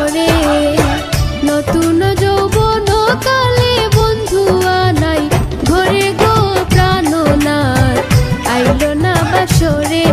বাসরে নতুন যৌবন কালে বন্ধু আনাই ঘরে গো প্রাণনা আইল না বাসরে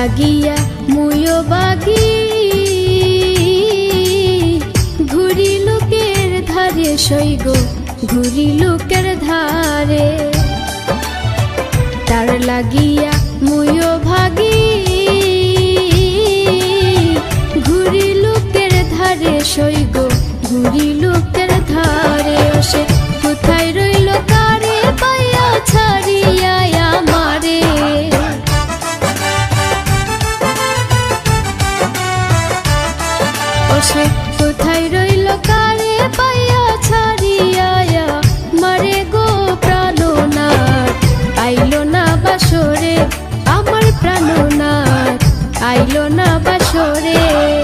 লাগিয়া মুয়ো বাগি। ঘুরি লোকের ধারে সইগ ঘুরি লোকের ধারে। তার লাগিয়া মুয়ো ভাগি। ঘুরি লোকের ধারে সইগ ঘুরি সে কোথায় রইল কারে পাইয়া ছাড়িয়া মারে গো প্রাণনাথ আইলো না বাসরে, আমার প্রাণনাথ আইলো না বাসরে।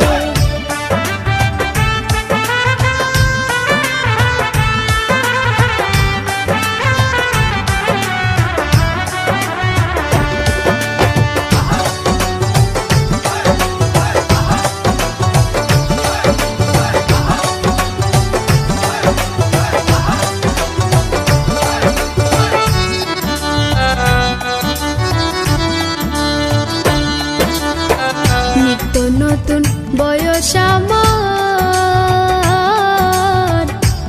নতুন বয়স আমার।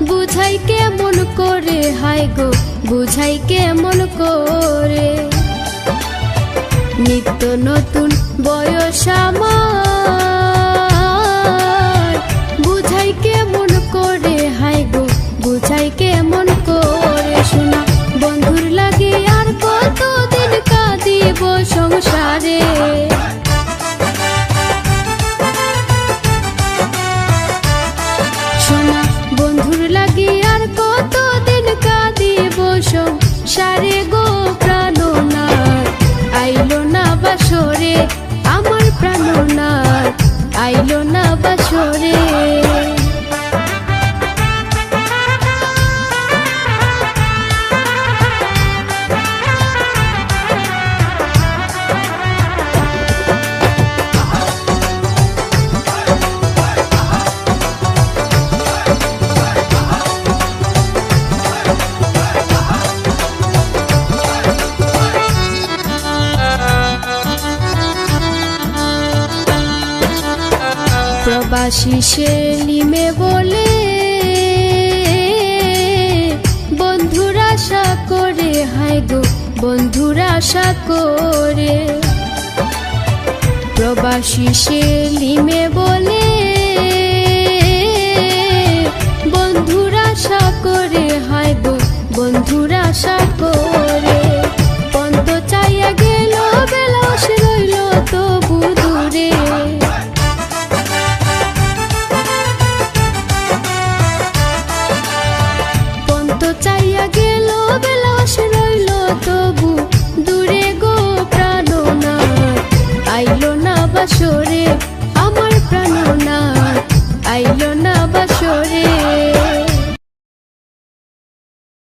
বুঝাই কেমন করে হাই গো, বুঝাই কেমন করে। নিত্য নতুন বয়স আমার। বুঝাই কেমন করে হাই গো, বুঝাই কেমন বন্ধুর লাগি আর প্রাণনাথ আইলো না আমার প্রাণনাথ আইলো না বাসরে। প্রবাসী সেলিমে বলে বন্ধুরা আশা করে হায় গো বন্ধুরা আশা করে। প্রবাসী সেলিমে বলে চাইয়া গেল বেলাস রইল তবু দূরে গো প্রাণনা আইলো না বাসরে আমার প্রাণনা আইলো